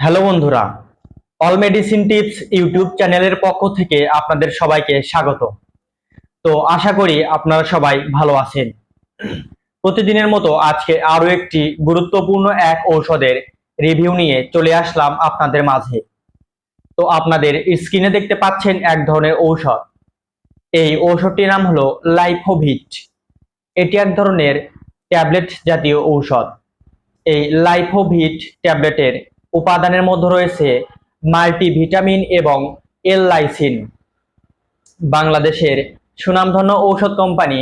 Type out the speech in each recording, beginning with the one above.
Hello বন্ধুরা, all medicine tips YouTube চ্যানেলের পক্ষ থেকে আপনাদের সবাইকে স্বাগত। তো আশা করি আপনারা সবাই ভালো আছেন। প্রতিদিনের মতো আজকে আরও একটি গুরুত্বপূর্ণ এক ঔষধের রিভিউ নিয়ে চলে আসলাম আপনাদের মাঝে। তো আপনাদের স্ক্রিনে দেখতে পাচ্ছেন এক ধরনের ঔষধ। এই ঔষধটির নাম হলো লাইফোভিট। এটি এক ধরনের ট্যাবলেট জাতীয় ঔষধ। এই লাইফোভিট ট্যাবলেটের উপাদানের মধ্যে রয়েছে মাল্টিভিটামিন এবং এল লাইসিন বাংলাদেশের সুনামধন্য ঔষধ company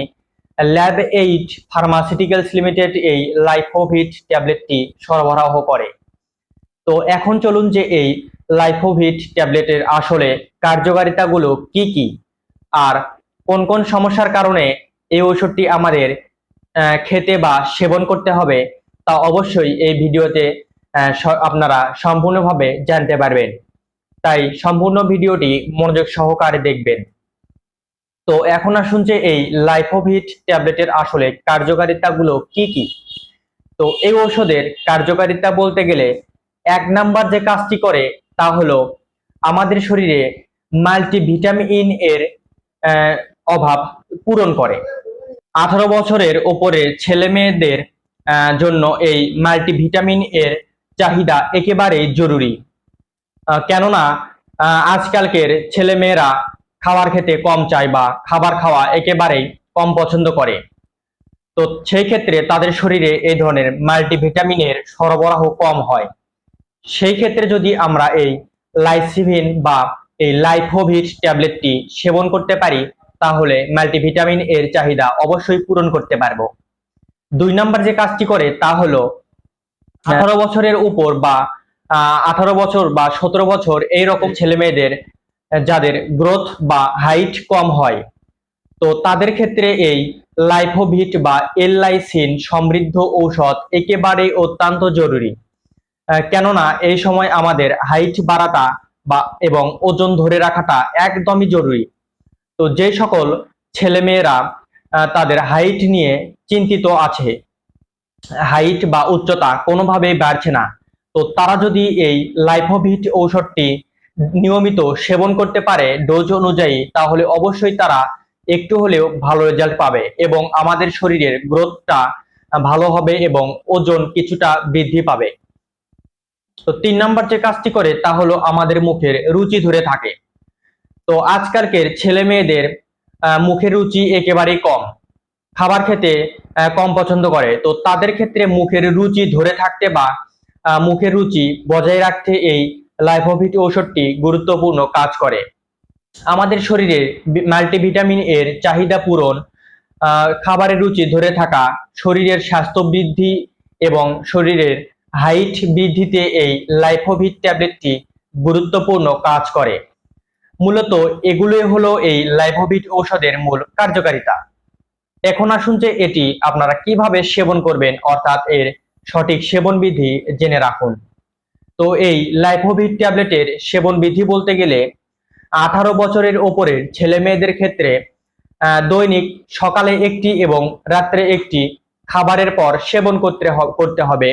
lab eight pharmaceuticals limited এই লাইফোভিট ট্যাবলেটটি সরবরাহ করে। তো এখন চলুন যে এই লাইফোভিট ট্যাবলেটের আসলে কার্যকারিতাগুলো কি কি, আর কোন কোন সমস্যার কারণে এই ঔষধটি আমাদের খেতে বা সেবন করতে হবে তা অবশ্যই এই ভিডিওতে আপনারা সম্পূর্ণভাবে জানতে পারবেন। তাই সম্পূর্ণ ভিডিওটি মনোযোগ সহকারে দেখবেন। তো এখন আসুন যে এই লাইফোভিট ট্যাবলেটের আসলে কার্যকারিতাগুলো কি কি? তো এই ঔষধের কার্যকারিতা বলতে গেলে এক নাম্বার যে কাজটি করে তা হলো আমাদের শরীরে মাল্টিভিটামিন এর অভাব পূরণ করে। আঠারো বছরের ওপরে ছেলে মেয়েদের জন্য এই মাল্টিভিটামিন এর চাহিদা একেবারেই জরুরি। কেননা আজকালকের ছেলে মেয়েরা খাবার খেতে কম চায় বা খাবার খাওয়া একেবারেই কম পছন্দ করে। তো সেই ক্ষেত্রে তাদের শরীরে এই ধরনের মাল্টিভিটামিনের সরবরাহ কম হয়। সেই ক্ষেত্রে যদি আমরা এই লাইসিভিন বা এই লাইফোভিট ট্যাবলেটটি সেবন করতে পারি, তাহলে মাল্টিভিটামিন এর চাহিদা অবশ্যই পূরণ করতে পারব। দুই নাম্বার যে কাজটি করে তা হলো আঠারো বছরের উপর বা আঠারো বছর বা সতেরো বছর এই রকম ছেলে মেয়েদের যাদের গ্রোথ বা হাইট কম হয় তো তাদের ক্ষেত্রে এই লাইফোভিট বা এললাইসিন সমৃদ্ধ ঔষধ একেবারেই অত্যন্ত জরুরি। কেননা এই সময় আমাদের হাইট বাড়াটা বা এবং ওজন ধরে রাখাটা একদমই জরুরি। তো যে সকল ছেলেমেয়েরা তাদের হাইট নিয়ে চিন্তিত আছে হাইট বা উচ্চতা কোনোভাবেই বাড়ছে না। তো তারা যদি এই লাইফোভিট ঔষধটি নিয়মিত সেবন করতে পারে ডোজ অনুযায়ী, তাহলে অবশ্যই তারা একটু হলেও ভালো রেজাল্ট পাবে এবং আমাদের শরীরের গ্রোথটা ভালো হবে এবং ওজন কিছুটা বৃদ্ধি পাবে। তো তিন নাম্বার যে কাজটি করে, তা হলো আমাদের মুখের রুচি ধরে থাকে। তো আজকালকের ছেলে মেয়েদের মুখের রুচি একেবারেই কম। খাবার খেতে কম পছন্দ করে। তো তাদের ক্ষেত্রে মুখের রুচি ধরে থাকতে বা মুখের রুচি বজায় রাখতে এই লাইফোভিট ঔষধটি গুরুত্বপূর্ণ কাজ করে। আমাদের শরীরে মাল্টিভিটামিন এর চাহিদা পূরণ খাবারের রুচি ধরে থাকা, শরীরের স্বাস্থ্য বৃদ্ধি এবং শরীরের হাইট বৃদ্ধিতে এই লাইফোভিট ট্যাবলেটটি গুরুত্বপূর্ণ কাজ করে। মূলত এগুলোই হলো এই লাইফোভিট ঔষধের মূল কার্যকারিতা। এখন আসুন যে এটি আপনারা কীভাবে সেবন করবেন, অর্থাৎ এর সঠিক সেবন বিধি জেনে রাখুন। তো এই লাইফোভিট ট্যাবলেটের সেবন বিধি বলতে গেলে, আঠারো বছরের ওপরের ছেলে মেয়েদের ক্ষেত্রে দৈনিক সকালে একটি এবং রাত্রে একটি খাবারের পর সেবন করতে করতে হবে।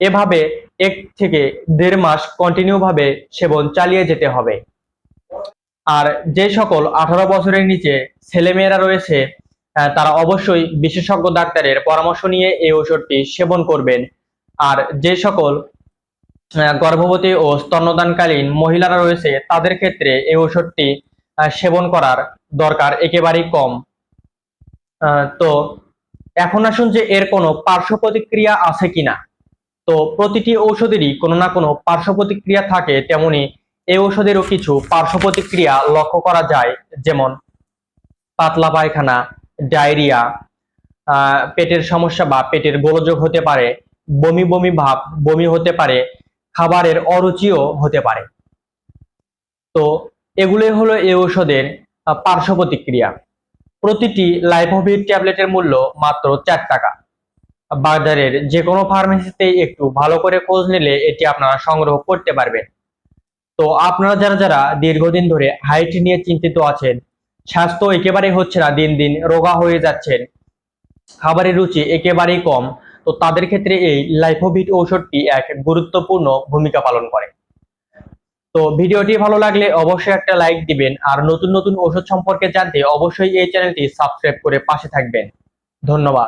এভাবে এক থেকে দেড় মাস কন্টিনিউ ভাবে সেবন চালিয়ে যেতে হবে। আর যে সকল আঠারো বছরের নিচে ছেলেমেয়েরা রয়েছে তারা অবশ্যই বিশেষজ্ঞ ডাক্তারের পরামর্শ নিয়ে এই ঔষধটি সেবন করবেন। আর যে সকল গর্ভবতী ও স্তন্যদানকালীন মহিলারা রয়েছে, তাদের ক্ষেত্রে এই ঔষধটি সেবন করার দরকার একেবারেই কম। তো এখন আসুন যে এর কোনো পার্শ্ব প্রতিক্রিয়া আছে কিনা। তো প্রতিটি ঔষধেরই কোনো না কোনো পার্শ্ব প্রতিক্রিয়া থাকে, তেমনি এই ঔষধেরও কিছু পার্শ্ব প্রতিক্রিয়া লক্ষ্য করা যায়। যেমন, পাতলা পায়খানা ডায়রিয়া পেটের সমস্যা বা পেটের গোলযোগ হতে পারে, বমি বমি ভাব, বমি হতে পারে, খাবারের অরুচিও হতে পারে। তো এগুলোই হলো এই ঔষধের পার্শ্ব প্রতিক্রিয়া। প্রতিটি লাইফোভিট ট্যাবলেটের মূল্য মাত্র চার টাকা। বাজারের যে কোনো ফার্মেসিতেই একটু ভালো করে খোঁজ নিলে এটি আপনারা সংগ্রহ করতে পারবেন। তো আপনারা যারা যারা দীর্ঘদিন ধরে হাইট নিয়ে চিন্তিত আছেন স্বাস্থ্য একেবারে হচ্ছে না, দিন দিন রোগা হয়ে যাচ্ছেন। খাবারের রুচি একেবারেই কম। তো তাদের ক্ষেত্রে এই লাইফোভিট ঔষধটি এক গুরুত্বপূর্ণ ভূমিকা পালন করে। তো ভিডিওটি ভালো লাগলে অবশ্যই একটা লাইক দিবেন আর নতুন নতুন ওষুধ সম্পর্কে জানতে অবশ্যই এই চ্যানেলটি সাবস্ক্রাইব করে পাশে থাকবেন। ধন্যবাদ।